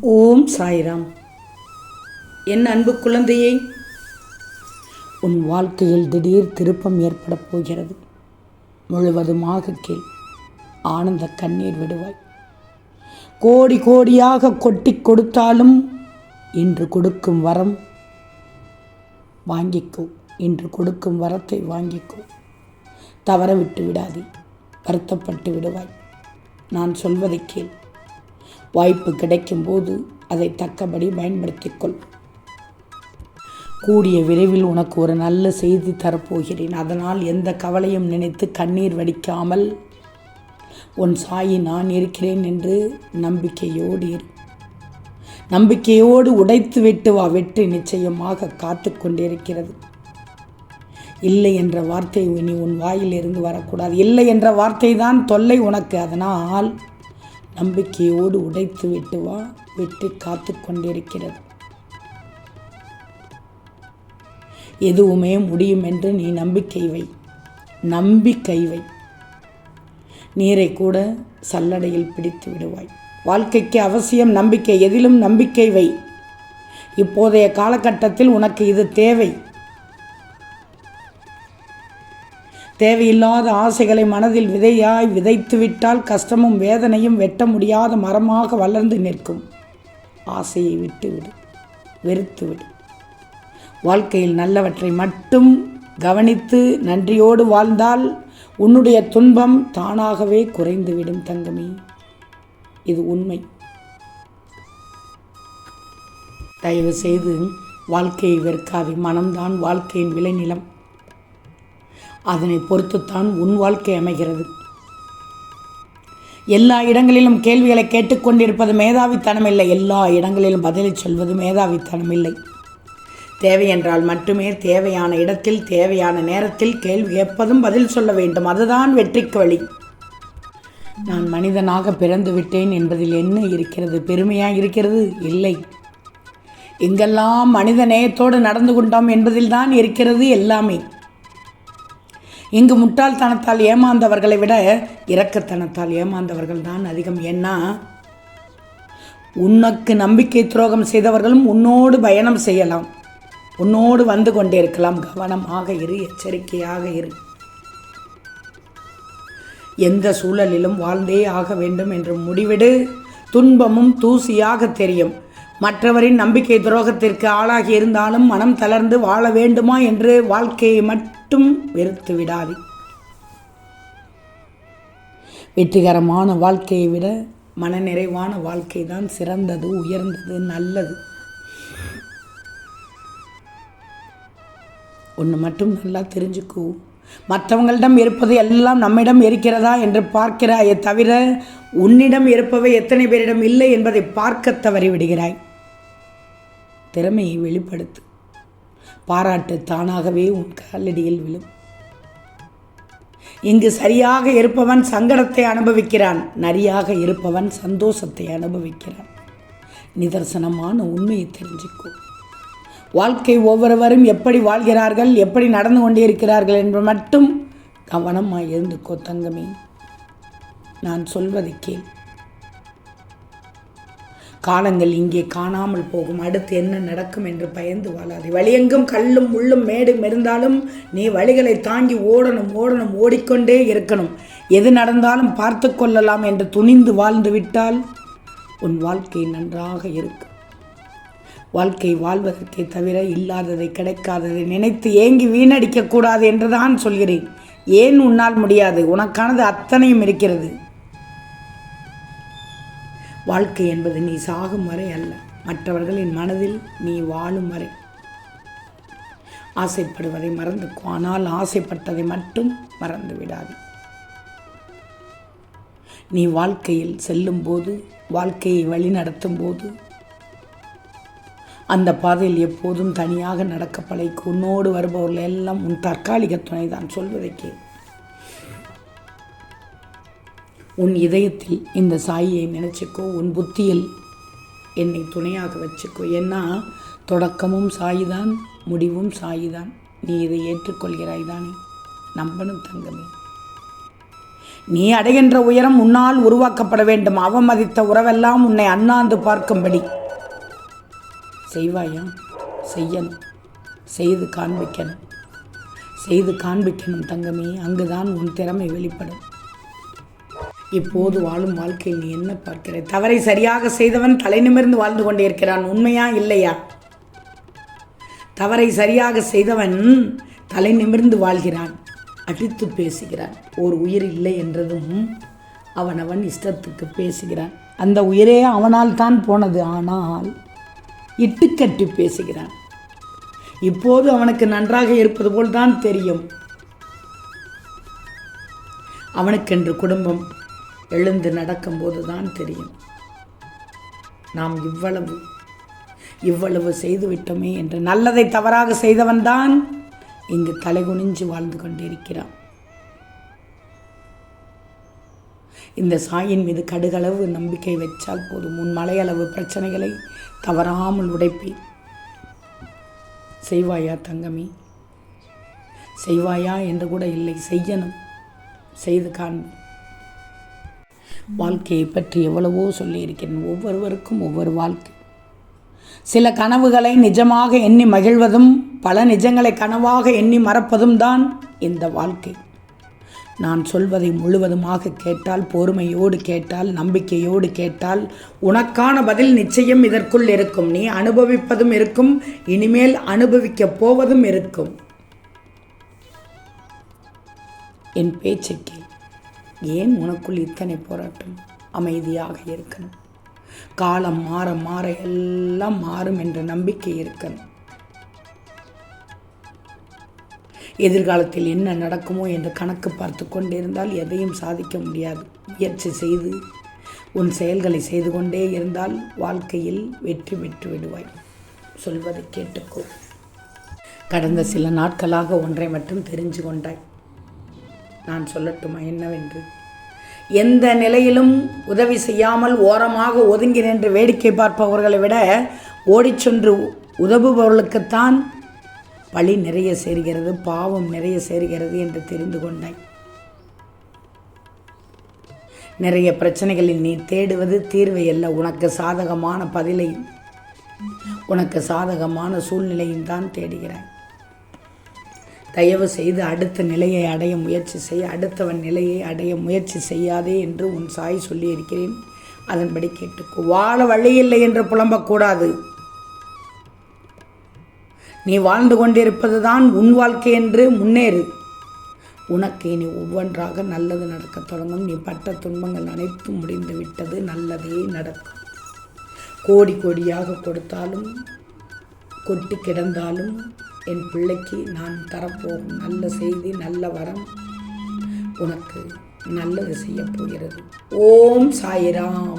ஓம் சாய்ராம். என் அன்பு குழந்தையே உன் வாழ்க்கையில் திடீர் திருப்பம் ஏற்படப் போகிறது. முழுவதுமாக கேள் ஆனந்த கண்ணீர் விடுவாய். கோடி கோடியாக கொட்டி கொடுத்தாலும் இன்று கொடுக்கும் வரம் வாங்கிக்கோ இன்று கொடுக்கும் வரத்தை வாங்கிக்கோ. தவற விட்டு விடாதே வருத்தப்பட்டு விடுவாய். நான் சொல்வதை கேள் வாய்ப்பு கிடைக்கும் போது அதை தக்கபடி பயன்படுத்திக் கொள் கூடிய விரைவில் உனக்கு ஒரு நல்ல செய்தி தரப்போகிறேன். அதனால் எந்த கவலையும் நினைத்து கண்ணீர் வடிக்காமல் உன் சாயி நான் இருக்கிறேன் என்று நம்பிக்கையோடு இரு. நம்பிக்கையோடு உடைத்து விட்டு வா. வெற்றி நிச்சயமாக காத்து கொண்டிருக்கிறது. இல்லை என்ற வார்த்தை இனி உன் வாயிலிருந்து வரக்கூடாது. இல்லை என்ற வார்த்தை தான் தொல்லை உனக்கு. அதனால் நம்பிக்கையோடு உடைத்து விட்டு வா வெற்றி காத்து கொண்டிருக்கிறது. எதுவுமே முடியும் என்று நீ நம்பிக்கை வை. நம்பிக்கை வை. நீரை கூட சல்லடையில் பிடித்து விடுவாய். வாழ்க்கைக்கு அவசியம் நம்பிக்கை எதிலும் நம்பிக்கை வை. இப்போதைய காலகட்டத்தில் உனக்கு இது தேவை. தேவையில்லாத ஆசைகளை மனதில் விதையாய் விதைத்துவிட்டால் கஷ்டமும் வேதனையும் வெட்ட முடியாத மரமாக வளர்ந்து நிற்கும். ஆசையை விட்டுவிடு வெறுத்துவிடு. வாழ்க்கையில் நல்லவற்றை மட்டும் கவனித்து நன்றியோடு வாழ்ந்தால் உன்னுடைய துன்பம் தானாகவே குறைந்துவிடும் தங்கமே. இது உண்மை. தயவு செய்து வாழ்க்கையை வெறுக்காதே. மனம்தான் வாழ்க்கையின் விளைநிலம். அதனை பொறுத்துத்தான் உன் வாழ்க்கை அமைகிறது. எல்லா இடங்களிலும் கேள்விகளை கேட்டுக்கொண்டிருப்பது மேதாவித்தனம் இல்லை எல்லா இடங்களிலும் பதிலை சொல்வது மேதாவித்தனம் இல்லை தேவை என்றால் மட்டுமே தேவையான இடத்தில் தேவையான நேரத்தில் கேள்வி கேட்பதும் பதில் சொல்ல வேண்டும். அதுதான் வெற்றிக்கு வழி. நான் மனிதனாக பிறந்து விட்டேன் என்பதில் என்ன இருக்கிறது? பெருமையாக இருக்கிறது? இல்லை. எங்கெல்லாம் மனித நேயத்தோடு நடந்து கொண்டோம் என்பதில் தான் இருக்கிறது எல்லாமே. இங்கு முட்டாள்தனத்தால் ஏமாந்தவர்களை விட இரக்கத்தனத்தால் ஏமாந்தவர்கள் தான் அதிகம். ஏன்னா உனக்கு நம்பிக்கை துரோகம் செய்தவர்களும் உன்னோடு பயணம் செய்யலாம். உன்னோடு வந்து கொண்டே இருக்கலாம். கவனமாக இரு எச்சரிக்கையாக இரு. எந்த சூழலிலும் வாழ்ந்தே ஆக வேண்டும் என்று முடிவிடு. துன்பமும் தூசியாக தெரியும். மற்றவரின் நம்பிக்கை துரோகத்திற்கு ஆளாகி இருந்தாலும் மனம் தளர்ந்து வாழ வேண்டுமா என்று வாழ்க்கையை மட்டும் மட்டும் வெறுத்து விடாது. வெற்றிகரமான வாழ்க்கையை விட மனநிறைவான வாழ்க்கை தான் சிறந்தது உயர்ந்தது நல்லது. ஒன்று மட்டும் நல்லா தெரிஞ்சுக்கோ. மற்றவங்களிடம் இருப்பது எல்லாம் நம்மிடம் இருக்கிறதா என்று பார்க்கிறாயே தவிர உன்னிடம் இருப்பவை எத்தனை பேரிடம் இல்லை என்பதை பார்க்க தவறிவிடுகிறாய். திறமையை வெளிப்படுத்து. பாராட்டு தானாகவே உன் காலடியில் விழும். இங்கு சரியாக இருப்பவன் சங்கடத்தை அனுபவிக்கிறான் நரியாக இருப்பவன் சந்தோஷத்தை அனுபவிக்கிறான். நிதர்சனமான உண்மையை தெரிஞ்சுக்கோ. வாழ்க்கை ஒவ்வொருவரும் எப்படி வாழ்கிறார்கள் எப்படி நடந்து கொண்டிருக்கிறார்கள் என்று மட்டும் கவனமாக இருந்துக்கோ தங்கமே. நான் சொல்வதை கேள். காலங்கள் இங்கே காணாமல் போகும். அடுத்து என்ன நடக்கும் என்று பயந்து வாழாதே. வழியெங்கும் கல்லும் முள்ளும் மேடும் இருந்தாலும் நீ வழிகளை தாங்கி ஓடணும் ஓடணும் ஓடிக்கொண்டே இருக்கணும். எது நடந்தாலும் பார்த்து கொள்ளலாம் என்று துணிந்து வாழ்ந்து விட்டால் உன் வாழ்க்கை நன்றாக இருக்கும் வாழ்க்கை வாழ்வதற்கே தவிர இல்லாததை கிடைக்காததை நினைத்து ஏங்கி வீணடிக்கக்கூடாது என்றுதான் சொல்கிறேன். ஏன் உன்னால் முடியாது? உனக்கானது அத்தனையும் இருக்கிறது. வாழ்க்கை என்பது நீ சாகும் வரை அல்ல. மற்றவர்களின் மனதில் நீ வாழும் வரை. ஆசைப்படுவதை மறந்துக்கும் ஆனால் ஆசைப்பட்டதை மட்டும் மறந்து விடாது. நீ வாழ்க்கையில் செல்லும் போது வாழ்க்கையை வழிநடத்தும் போது அந்த பாதையில் எப்போதும் தனியாக நடக்க பழைக்கு உன்னோடு வருபவர்கள் எல்லாம் உன் தற்காலிக துணை தான் சொல்வதை கேள். உன் இதயத்தில் இந்த சாயியை நினச்சிக்கோ உன் புத்தியில் என்னை துணையாக வச்சுக்கோ. ஏன்னா தொடக்கமும் சாயிதான் முடிவும் சாயிதான். நீ இதை ஏற்றுக்கொள்கிறாய் தானே? நம்பனும் தங்கமே. நீ அடைகின்ற உயரம் உன்னால் உருவாக்கப்பட வேண்டும். அவமதித்த உறவெல்லாம் உன்னை அண்ணாந்து பார்க்கும்படி. செய்வாயா? செய்யணும். செய்து காண்பிக்கணும். செய்து காண்பிக்கணும் தங்கமே. அங்குதான் உன் திறமை வெளிப்படும். இப்போது வாழும் வாழ்க்கையில் நீ என்ன பார்க்கிறாய்? தவறை சரியாக செய்தவன் தலை நிமிர்ந்து வாழ்ந்து கொண்டே இருக்கிறான். உண்மையா இல்லையா? தவறை சரியாக செய்தவன் தலை நிமிர்ந்து வாழ்கிறான். அடித்து பேசுகிறான். ஒரு உயிர் இல்லை என்றதும் அவனவன் இஷ்டத்துக்கு பேசுகிறான். அந்த உயிரே அவனால் தான் போனது. ஆனால் இட்டுக்கட்டி பேசுகிறான். இப்போது அவனுக்கு நன்றாக இருப்பது போல் தான் தெரியும். அவனுக்கென்று குடும்பம் எழுந்து நடக்கும்போது தான் தெரியும். நாம் இவ்வளவு இவ்வளவு செய்து விட்டோமே என்று நல்லதை தவறாக செய்தவன்தான் இங்கு தலைகுனிஞ்சு வாழ்ந்து கொண்டிருக்கிறான். இந்த சாயின் மீது கடுகளவு நம்பிக்கை வச்சால் போதும். உன் மலையளவு பிரச்சனைகளை தவறாமல் உடைப்பி செய்வாயா தங்கமி? செய்வாயா என்று கூட இல்லை. செய்யணும். செய்து காண்பு வாழ்க்கையை பற்றி எவ்வளவோ சொல்லியிருக்கிறேன். ஒவ்வொருவருக்கும் ஒவ்வொரு வாழ்க்கை. சில கனவுகளை நிஜமாக எண்ணி மகிழ்வதும் பல நிஜங்களை கனவாக எண்ணி மறப்பதும் தான் இந்த வாழ்க்கை. நான் சொல்வதை முழுவதுமாக கேட்டால் பொறுமையோடு கேட்டால் நம்பிக்கையோடு கேட்டால் உனக்கான பதில் நிச்சயம் இதற்குள் இருக்கும். நீ அனுபவிப்பதும் இருக்கும் இனிமேல் அனுபவிக்கப் போவதும் இருக்கும். என் பேச்சுக்கு ஏன் உனக்குள் இத்தனை போராட்டம் அமைதியாக இருக்கணும்? காலம் மாற மாற எல்லாம் மாறும் என்ற நம்பிக்கை இருக்கணும். எதிர்காலத்தில் என்ன நடக்குமோ என்று கணக்கு பார்த்து கொண்டிருந்தால் எதையும் சாதிக்க முடியாது. முயற்சி செய்து உன் செயல்களை செய்து கொண்டே இருந்தால் வாழ்க்கையில் வெற்றி பெற்று விடுவாய். சொல்வதை கேட்டுக்கோ. கடந்த சில நாட்களாக ஒன்றை மட்டும் தெரிஞ்சு கொண்டாய். நான் சொல்லட்டுமா என்னவென்று? எந்த நிலையிலும் உதவி செய்யாமல் ஓரமாக ஒதுங்கி நின்று வேடிக்கை பார்ப்பவர்களை விட ஓடிச் சென்று உதவுபவர்களுக்குத்தான் பழி நிறைய சேர்கிறது பாவம் நிறைய சேர்கிறது என்று தெரிந்து கொண்டேன். நிறைய பிரச்சனைகளில் நீ தேடுவது தீர்வை அல்ல. உனக்கு சாதகமான பதிலை உனக்கு சாதகமான சூழ்நிலையும் தான் தேடுகிறாய் தயவு செய்து அடுத்த நிலையை அடைய முயற்சி செய் அடுத்தவன் நிலையை அடைய முயற்சி செய்யாதே என்று உன் சாய் சொல்லியிருக்கிறேன். அதன்படி கேட்டுக்கோ. வாழ வழியில்லை என்று புலம்பக்கூடாது. நீ வாழ்ந்து கொண்டிருப்பது தான் உன் வாழ்க்கை என்று முன்னேறு. உனக்கு இனி ஒவ்வொன்றாக நல்லது நடக்கத் தொடங்கும். நீ பட்ட துன்பங்கள் அனைத்தும் முடிந்து விட்டது. நல்லதே நடக்கும். கோடி கோடியாக கொடுத்தாலும் கொட்டி கிடந்தாலும் என் பிள்ளைக்கு நான் தரப்போகும் நல்ல செய்தி நல்ல வரம் உனக்கு நல்லது செய்யப் போகிறது. ஓம் சாயிராம்.